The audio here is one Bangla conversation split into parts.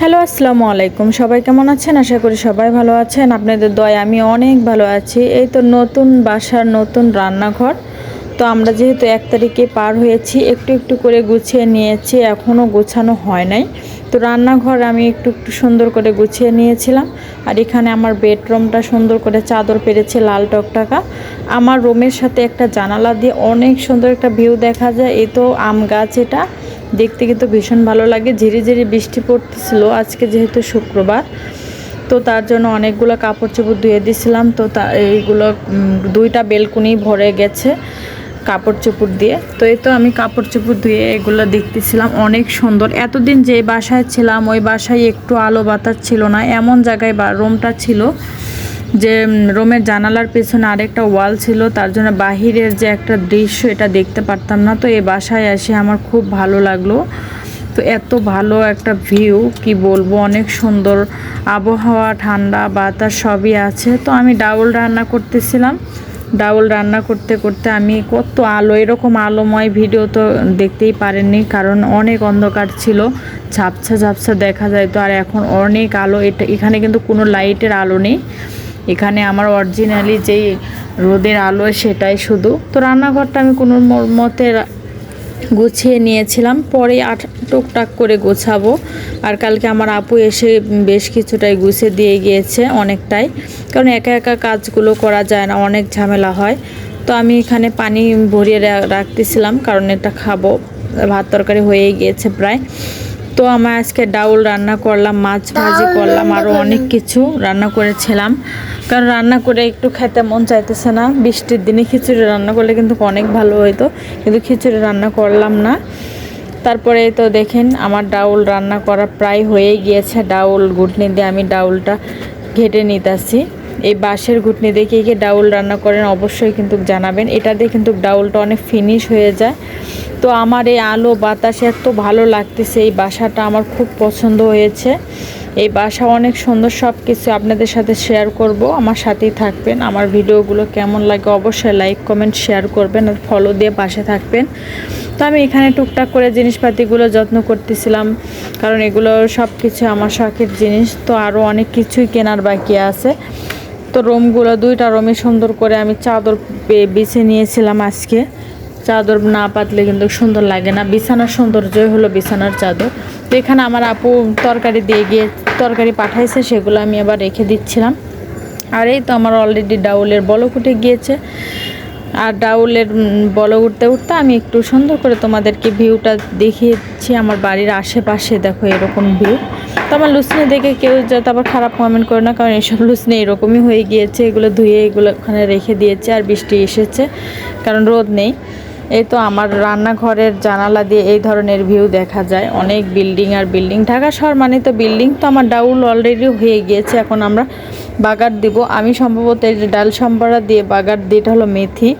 হ্যালো, আসসালামু আলাইকুম। সবাই কেমন আছেন? আশা করি সবাই ভালো আছেন। আপনাদের দয় আমি অনেক ভালো আছি। এই তো নতুন বাসার নতুন রান্নাঘর। তো আমরা যেহেতু এক তারিখে পার হয়েছি, একটু একটু করে গুছিয়ে নিয়েছি এখনও গোছানো হয় নাই। তো রান্নাঘর আমি একটু একটু সুন্দর করে গুছিয়ে নিয়েছিলাম। আর এখানে আমার বেডরুমটা সুন্দর করে চাদর পেরেছে লাল টকটাকা। আমার রুমের সাথে একটা জানালা দিয়ে অনেক সুন্দর একটা ভিউ দেখা যায়। এই তো আম গাছ এটা। দেখতে কিন্তু ভীষণ ভালো লাগে। ঝিরি ঝিরি বৃষ্টি পড়তেছিল, আজকে যেহেতু শুক্রবার, তো তার জন্য অনেকগুলো কাপড় চোপড় ধুয়ে দিয়েছিলাম তো তা এইগুলো দুইটা বেলকুনি ভরে গেছে কাপড় চোপড় দিয়ে। তো এই তো আমি কাপড় চোপড় ধুয়ে এগুলো দেখতেছিলাম, অনেক সুন্দর। এতদিন যে বাসায় ছিলাম, ওই বাসায় একটু আলো বাতাস ছিল না, এমন জায়গায় বা রুমটা ছিল যে রুমের জানালার পেছনে আরেকটা ওয়াল ছিল, তার জন্য বাহিরের যে একটা দৃশ্য, এটা দেখতে পারতাম না। তো এই বাসায় এসে আমার খুব ভালো লাগল। তো এত ভালো একটা ভিউ, কি বলব, অনেক সুন্দর আবহাওয়া, ঠান্ডা, বাতাস, সবই আছে। তো আমি ডাউল রান্না করতেছিলাম। ডাউল রান্না করতে করতে আমি কত আলো, এরকম আলোময় ভিডিও তো দেখতেই পারেননি, কারণ অনেক অন্ধকার ছিল। ঝাপসা ঝাপসা দেখা যায়। তো আর এখন অনেক আলো, এটা, এখানে কিন্তু কোনো লাইটের আলো নেই। এখানে আমার অরিজিনালি যেই রোদের আলো সেটাই শুধু। তো রান্নাঘরটা আমি কোনো মতে গুছিয়ে নিয়েছিলাম। পরে আট, টুকটাক করে গোছাবো। আর কালকে আমার আপু এসে বেশ কিছুটাই গুছিয়ে দিয়ে গিয়েছে অনেকটাই। কারণ একা একা কাজগুলো করা যায় না, অনেক ঝামেলা হয়। তো আমি এখানে পানি ভরিয়ে রাখতেছিলাম, কারণ এটা খাব। ভাত তরকারি হয়ে গিয়েছে প্রায়। তো আমার আজকে ডাউল রান্না করলাম মাছ ভাজি করলাম আরও অনেক কিছু রান্না করেছিলাম। কারণ রান্না করে একটু খেতে মন চাইতেছে না। বৃষ্টির দিনে খিচুড়ি রান্না করলে কিন্তু অনেক ভালো হতো কিন্তু খিচুড়ি রান্না করলাম না। তারপরে তো দেখেন আমার ডাউল রান্না করা প্রায় হয়ে গিয়েছে। ডাউল ঘুটনি দিয়ে আমি ডাউলটা ঘেটে নিতেছি। এই বাঁশের ঘুটনি দিয়ে কে কে ডাউল রান্না করেন অবশ্যই কিন্তু জানাবেন। এটা দিয়ে কিন্তু ডাউলটা অনেক ফিনিশ হয়ে যায়। তো আমার এই আলো বাতাস এত ভালো লাগতেছে, এই বাসাটা আমার খুব পছন্দ হয়েছে। এই বাসা অনেক সুন্দর সব কিছু আপনাদের সাথে শেয়ার করব, আমার সাথেই থাকবেন। আমার ভিডিওগুলো কেমন লাগে অবশ্যই লাইক কমেন্ট শেয়ার করবেন আর ফলো দিয়ে পাশে থাকবেন। তো আমি এখানে টুকটাক করে জিনিসপাতিগুলো যত্ন করতেছিলাম, কারণ এগুলো সব কিছু আমার শখের জিনিস, তো আরও অনেক কিছুই কেনার বাকি আছে। তো রুমগুলো দুইটা রুমে সুন্দর করে আমি চাদর বিছে নিয়েছিলাম আজকে। চাদর না পাতলে কিন্তু সুন্দর লাগে না। বিছানার সৌন্দর্যই হলো বিছানার চাদর। তো এখানে আমার আপু তরকারি দিয়ে গিয়ে তরকারি পাঠাইছে, সেগুলো আমি আবার রেখে দিচ্ছিলাম। আর এই তো আমার অলরেডি ডাউলের বলক উঠে গিয়েছে। আর ডাউলের বলক উঠতে উঠতে আমি একটু সুন্দর করে তোমাদেরকে ভিউটা দেখিয়েছি, আমার বাড়ির আশেপাশে, দেখো এরকম ভিউ তো আমার লুসনি দেখে কেউ যাতে আবার খারাপ কমেন্ট করে না, কারণ এসব লুসনি এরকমই হয়ে গিয়েছে, এগুলো ধুয়ে এগুলো ওখানে রেখে দিয়েছে, আর বৃষ্টি এসেছে, কারণ রোদ নেই। এই তো আমার রান্নাঘরের জানালা দিয়ে এই ধরনের ভিউ দেখা যায়। অনেক বিল্ডিং আর বিল্ডিং ঢাকা শহর মানে তো বিল্ডিং তো আমার ডাউল অলরেডি হয়ে গিয়েছে। এখন আমরা বাগার দিব। আমি সম্ভবত এই যে ডাল সম্বরা দিয়ে বাগার দিয়ে এটা হলো মেথি।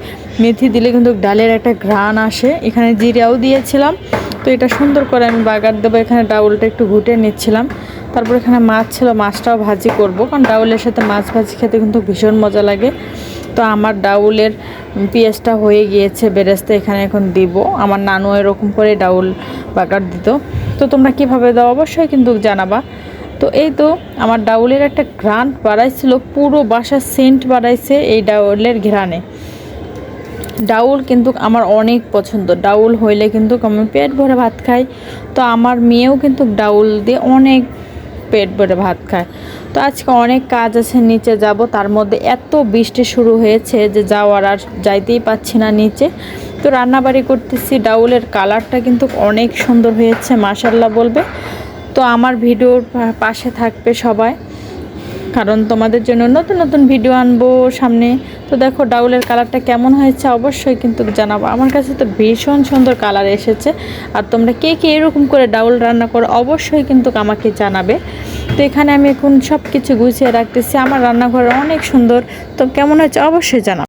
মেথি দিলে কিন্তু ডালের একটা ঘ্রাণ আসে। এখানে জিরাও দিয়েছিলাম। তো এটা সুন্দর করে আমি বাগার দেবো। এখানে ডাউলটা একটু ঘুটে নিচ্ছিলাম। তারপর এখানে মাছ ছিল। মাছটাও ভাজি করব। কারণ ডাউলের সাথে মাছ ভাজি খেতে কিন্তু ভীষণ মজা লাগে। তো আমার ডাউলের পেঁয়াজটা হয়ে গিয়েছে, বেরেস্তা এখানে এখন দিব। আমার নানু এরকম করে ডাউল বাগার দিত। তো তোমরা কীভাবে দাও অবশ্যই কিন্তু জানাবা। তো এই তো আমার ডাউলের একটা ঘ্রাণ বাড়াইছিল, পুরো বাসার সেন্ট বাড়াইছে এই ডাউলের ঘ্রাণে। ডাউল কিন্তু আমার অনেক পছন্দ। ডাউল হইলে কিন্তু আমি পেট ভরে ভাত খাই। তো আমার মেয়েও কিন্তু ডাউল দিয়ে অনেক পেট ভরে ভাত খায়। তো আজকে অনেক কাজ আছে, নিচে যাব। তার মধ্যে এত বৃষ্টি শুরু হয়েছে যে যাওয়ার আর যাইতেই পাচ্ছি না নিচে। তো রান্নাবাড়ি করতেছি, ডাউলের কালারটা কিন্তু অনেক সুন্দর হয়েছে মাসাল্লাহ বলবে। তো আমার ভিডিওর পাশে থাকবে সবাই। কারণ তোমাদের জন্য নতুন নতুন ভিডিও আনব সামনে। তো দেখো, ডাউলের কালারটা কেমন হয়েছে অবশ্যই কিন্তু জানাব। আমার কাছে তো ভীষণ সুন্দর কালার এসেছে। আর তোমরা কে কে এরকম করে ডাউল রান্না করো অবশ্যই কিন্তু আমাকে জানাবে। তো এখানে আমি এখন সব কিছু গুছিয়ে রাখতেছি। আমার রান্নাঘর অনেক সুন্দর। তো কেমন হয়েছে অবশ্যই জানাব।